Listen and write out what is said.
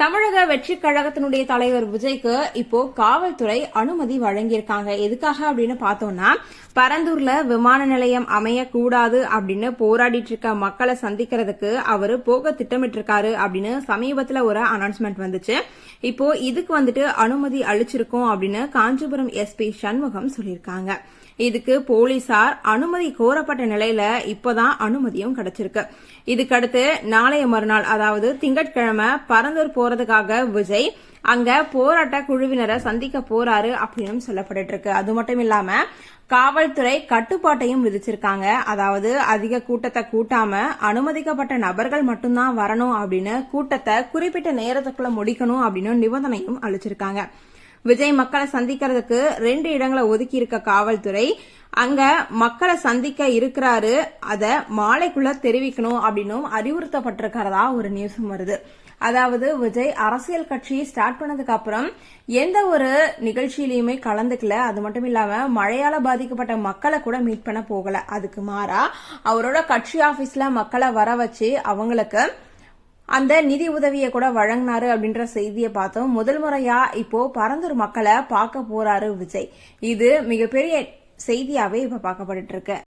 தமிழக வெற்றி கழகத்தினுடைய தலைவர் விஜய்க்கு இப்போ காவல்துறை அனுமதி வழங்கியிருக்காங்க. எதுக்காக அப்படின்னு பார்த்தோம்னா பரந்தூர்ல விமான நிலையம் அமையக்கூடாது அப்படின்னு போராடிட்டு இருக்க மக்களை சந்திக்கிறதுக்கு அவர் போக திட்டமிட்டு இருக்காரு அப்படின்னு சமீபத்துல ஒரு அனௌன்ஸ்மெண்ட் வந்துச்சு. இப்போ இதுக்கு வந்துட்டு அனுமதி அளிச்சிருக்கோம் அப்படின்னு காஞ்சிபுரம் எஸ்பி சண்முகம் சொல்லியிருக்காங்க. இதுக்கு போலீசார் அனுமதி கோரப்பட்ட நிலையில இப்போதான் அனுமதியும் கிடைச்சிருக்கு. இதுக்கடுத்து நாளைய மறுநாள் அதாவது திங்கட்கிழமை பரந்தூர் போறதுக்காக விஜய் அங்க போராட்ட குழுவினரை சந்திக்க போறாரு அப்படின்னு சொல்லப்பட்டு இருக்கு அது மட்டும் இல்லாம காவல்துறை கட்டுப்பாட்டையும் விதிச்சிருக்காங்க. அதாவது அதிக கூட்டத்தை கூட்டாம அனுமதிக்கப்பட்ட நபர்கள் மட்டும்தான் வரணும் அப்படின்னு கூட்டத்தை குறிப்பிட்ட நேரத்துக்குள்ள முடிக்கணும் அப்படின்னு நிபந்தனையும் அளிச்சிருக்காங்க. விஜய் மக்களை சந்திக்கிறதுக்கு ரெண்டு இடங்களை ஒதுக்கி இருக்க காவல்துறை. அங்க மக்களை சந்திக்க இருக்கிறாரு. அத மாலைக்குள்ள தெரிவிக்கணும் அப்படின்னும் அறிவுறுத்தப்பட்டிருக்கிறதா ஒரு நியூஸும் வருது. அதாவது விஜய் அரசியல் கட்சி ஸ்டார்ட் பண்ணதுக்கு அப்புறம் எந்த ஒரு நிகழ்ச்சியிலையுமே கலந்துக்கல. அது மட்டும் இல்லாம மழையால பாதிக்கப்பட்ட மக்களை கூட மீட் பண்ண போகல. அதுக்கு மாறா அவரோட கட்சி ஆபீஸ்ல மக்களை வர வச்சு அவங்களுக்கு அந்த நிதி உதவியை கூட வழங்கினாரு அப்படின்ற செய்தியை பார்த்தோம். முதல் முறையா இப்போ பரந்தூர் மக்களை பார்க்க போறாரு விஜய். இது மிகப்பெரிய செய்தியாவே இப்ப பார்க்கப்பட்டு இருக்கு.